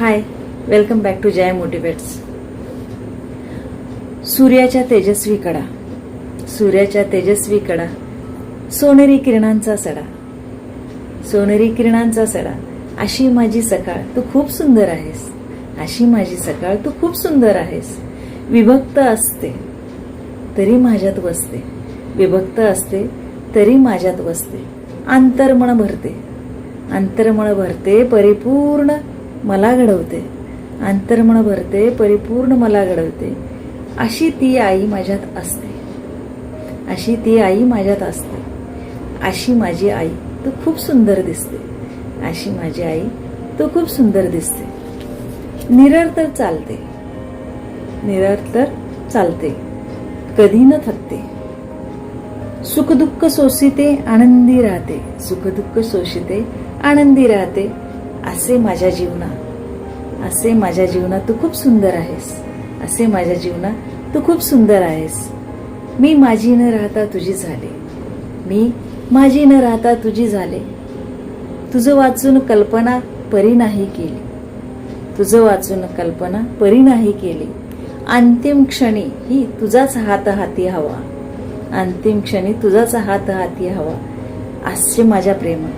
Hi welcome back to Jai motivates सूर्याच्या तेजस्वी कडा सूर्याच्या तेजस्वी कडा सोनेरी किरणांचा सडा. सोनेरी किरणांचा सडा अशी माझी सकाळ तू खूप सुंदर आहेस. अशी माझी सकाळ तू खूप सुंदर आहेस. विभक्त असते तरी माझ्यात वसते. विभक्त असते तरी माझ्यात वसते. अंतर्मण भरते अंतर्मन भरते परिपूर्ण मला घडवते. अंतर्मण भरते परिपूर्ण मला घडवते. अशी ती आई माझ्यात असते. अशी ती आई माझ्यात असते. अशी माझी आई तू खूप सुंदर दिसते. अशी माझी आई तू खूप सुंदर दिसते. निरंतर चालते. निरंतर चालते. कधी न थकते. सुखदुःख सोसिते आनंदी राहते. सुखदुःख सोसिते आनंदी राहते. असे माझ्या जीवना. असे माझ्या जीवनात तू खूप सुंदर आहेस. असे माझ्या जीवनात तू खूप सुंदर आहेस. मी माझी न राहता तुझी झाले. मी माझी न राहता तुझी झाले. तुझं वाचून कल्पना परी नाही केली. तुझं वाचून कल्पना परी नाही केली. अंतिम क्षणी ही तुझाच हात हाती हवा. अंतिम क्षणी तुझाच हात हाती हवा. असे माझ्या प्रेमा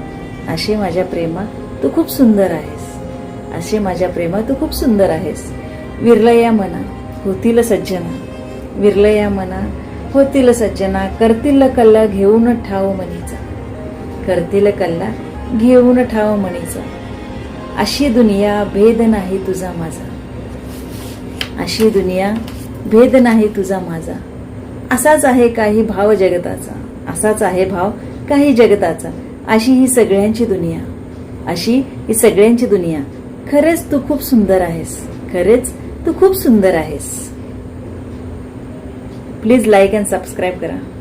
असे माझ्या प्रेमा तू खूप सुंदर आहेस. असे माझ्या प्रेमा तू खूप सुंदर आहेस. विरलया मना होतील सज्जना. विरलया मना होतील सज्जना करतील कल्ला घेऊन ठाव मनीचा करतील कल्ला घेऊन ठाव मनीचा अशी दुनिया भेद नाही तुझा माझा. अशी दुनिया भेद नाही तुझा माझा. असाच आहे काही भाव जगताचा. असाच आहे भाव काही जगताचा. अशी ही सगळ्यांची दुनिया. अशी ही सगळ्यांची दुनिया. खरेच तू खूप सुंदर आहेस. खरेच तू खूप सुंदर आहेस. प्लीज लाईक अँड सबस्क्राईब करा.